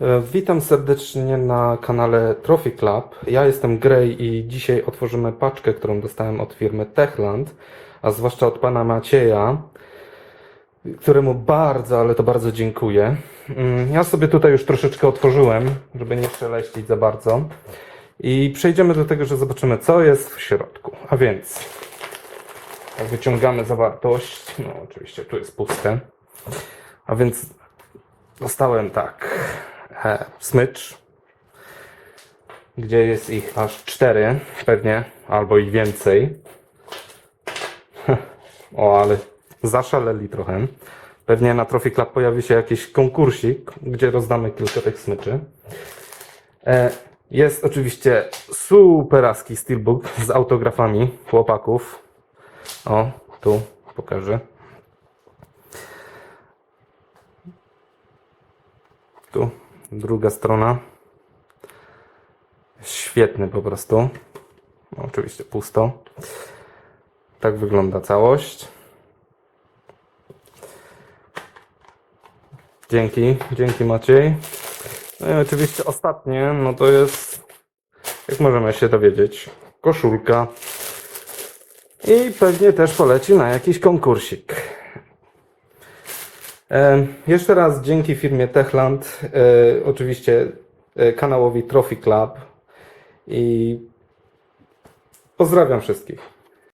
E, Witam serdecznie na kanale Trophy Club. Ja jestem Grey i dzisiaj otworzymy paczkę, którą dostałem od firmy Techland, a zwłaszcza od pana Macieja, któremu bardzo, ale to bardzo dziękuję. Mm, Ja sobie tutaj już troszeczkę otworzyłem, żeby nie przeleścić za bardzo. I przejdziemy do tego, że zobaczymy, co jest w środku. A więc wyciągamy zawartość. No, oczywiście tu jest puste. A więc dostałem tak e, smycz, gdzie jest ich aż cztery, pewnie, albo i więcej. O, ale zaszaleli trochę. Pewnie na Trophy Club pojawi się jakiś konkursik, gdzie rozdamy kilka tych smyczy. E, Jest oczywiście superaski steelbook z autografami chłopaków. O, tu pokażę. Tu druga strona. Świetny po prostu. No, oczywiście pusto. Tak wygląda całość. Dzięki, dzięki Maciej. No i oczywiście ostatnie, no to jest, jak możemy się dowiedzieć, koszulka. I pewnie też poleci na jakiś konkursik. E, jeszcze raz dzięki firmie Techland, e, oczywiście e, kanałowi Trophy Club i pozdrawiam wszystkich.